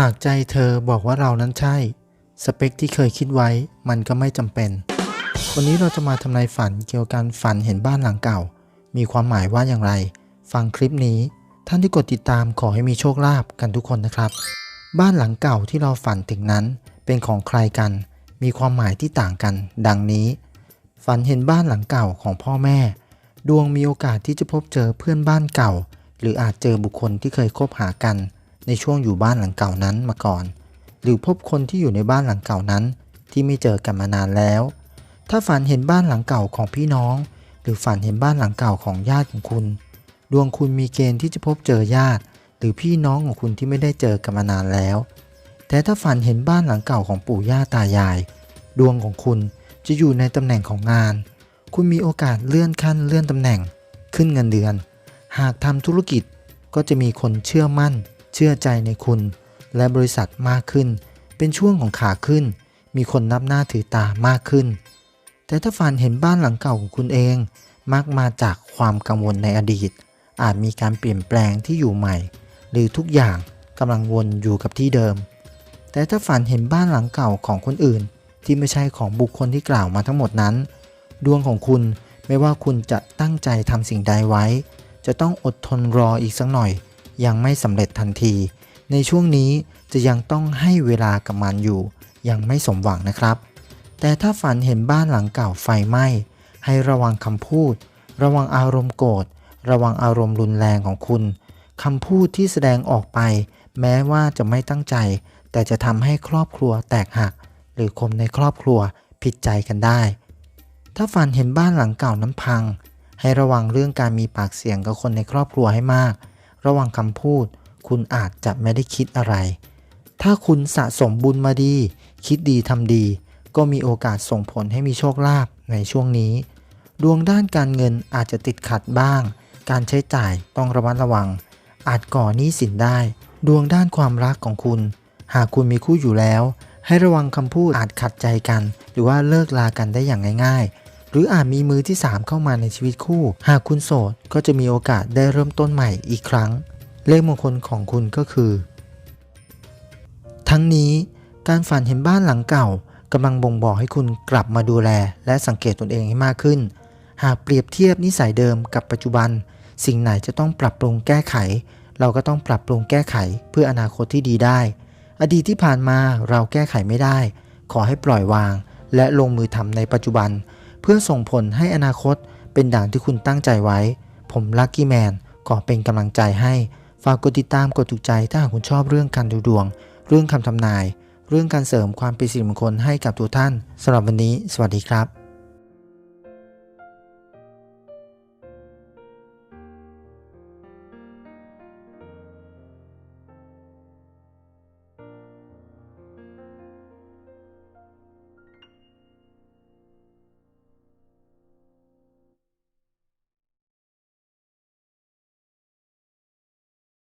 หากใจเธอบอกว่าเรานั้นใช่ สเปคที่เคยคิดไว้มันก็ไม่จำเป็น วันนี้เราจะมาทำนายฝันเกี่ยวกับการฝันเห็นบ้านหลังเก่า มีความหมายว่าอย่างไร ฟังคลิปนี้ ท่านที่กดติดตามขอให้มีโชคลาภกันทุกคนนะครับ บ้านหลังเก่าที่เราฝันถึงนั้นเป็นของใครกัน มีความหมายที่ต่างกัน ดังนี้ ฝันเห็นบ้านหลังเก่าของพ่อแม่ ดวงมีโอกาสที่จะพบเจอเพื่อนบ้านเก่า หรืออาจเจอบุคคลที่เคยคบหากัน ในช่วงอยู่บ้านหลังเก่านั้นมาก่อน หรือพบคนที่อยู่ในบ้านหลังเก่านั้น ที่ไม่เจอกันมานานแล้ว ถ้าฝันเห็นบ้านหลังเก่าของพี่น้อง หรือฝันเห็นบ้านหลังเก่าของญาติของคุณ ดวงคุณมีเกณฑ์ที่จะพบเจอญาติ หรือพี่น้องของคุณที่ไม่ได้เจอกันมานานแล้ว แต่ถ้าฝันเห็นบ้านหลังเก่าของปู่ย่าตายาย ดวงของคุณจะอยู่ในตำแหน่งของงาน คุณมีโอกาสเลื่อนขั้นเลื่อนตำแหน่ง ขึ้นเงินเดือน หากทำธุรกิจก็จะมีคนเชื่อมั่น เชื่อใจในคุณ และบริษัทมากขึ้น เป็นช่วงของขาขึ้น มีคนนับหน้าถือตามากขึ้น แต่ถ้าฝันเห็นบ้านหลังเก่าของคุณเอง มักมาจากความกังวลในอดีต อาจมีการเปลี่ยนแปลงที่อยู่ใหม่ หรือทุกอย่างกำลังวนอยู่กับที่เดิม แต่ถ้าฝันเห็นบ้านหลังเก่าของคนอื่น ที่ไม่ใช่ของบุคคลที่กล่าวมาทั้งหมดนั้น ดวงของคุณไม่ว่าคุณจะตั้งใจทำสิ่งใดไว้ จะต้องอดทนรออีกสักหน่อย ยังไม่สำเร็จทันที ในช่วงนี้จะยังต้องให้เวลากับมันอยู่ ยังไม่สมหวังนะครับ แต่ถ้าฝันเห็นบ้านหลังเก่าไฟไหม้ให้ระวังคำพูด ระวังอารมณ์โกรธ ระวังอารมณ์รุนแรงของคุณคำพูดที่แสดงออกไป แม้ว่าจะไม่ตั้งใจ แต่จะทำให้ครอบครัวแตกหัก หรือคนในครอบครัวผิดใจกันได้ ถ้าฝันเห็นบ้านหลังเก่านั้นพัง ให้ระวังเรื่องการมีปากเสียงกับคนในครอบครัวให้มาก ระวังคำพูด คุณอาจจะไม่ได้คิดอะไร ถ้าคุณสะสมบุญมาดี คิดดีทำดี ก็มีโอกาสส่งผลให้มีโชคลาภในช่วงนี้ ดวงด้านการเงินอาจจะติดขัดบ้าง การใช้จ่ายต้องระมัดระวัง อาจก่อหนี้สินได้ ดวงด้านความรักของคุณ หากคุณมีคู่อยู่แล้ว ให้ระวังคำพูดอาจขัดใจกัน หรือว่าเลิกลากันได้อย่างง่าย ๆ หรืออาจมีมือที่ 3 เข้ามาในชีวิตคู่ หากคุณโสดก็จะมีโอกาสได้เริ่มต้นใหม่อีกครั้ง เลขมงคลของคุณก็คือ ทั้งนี้การฝันเห็นบ้านหลังเก่ากำลังบ่งบอกให้คุณกลับมาดูแล และสังเกตตนเองให้มากขึ้น หากเปรียบเทียบนิสัยเดิมกับปัจจุบัน สิ่งไหนจะต้องปรับปรุงแก้ไข เราก็ต้องปรับปรุงแก้ไขเพื่ออนาคตที่ดีได้ อดีตที่ผ่านมาเราแก้ไขไม่ได้ ขอให้ปล่อยวาง และลงมือทำในปัจจุบัน เพื่อส่งผลให้อนาคตเป็นด่างที่คุณตั้งใจไว้ ผมลัคกี้แมนขอเป็นกำลังใจให้ ฝากกดติดตามกดถูกใจถ้าหากคุณชอบเรื่องการดูดวง เรื่องคำทำนาย เรื่องการเสริมความเป็นสิริมงคลให้กับทุกท่านสำหรับวันนี้ สวัสดีครับ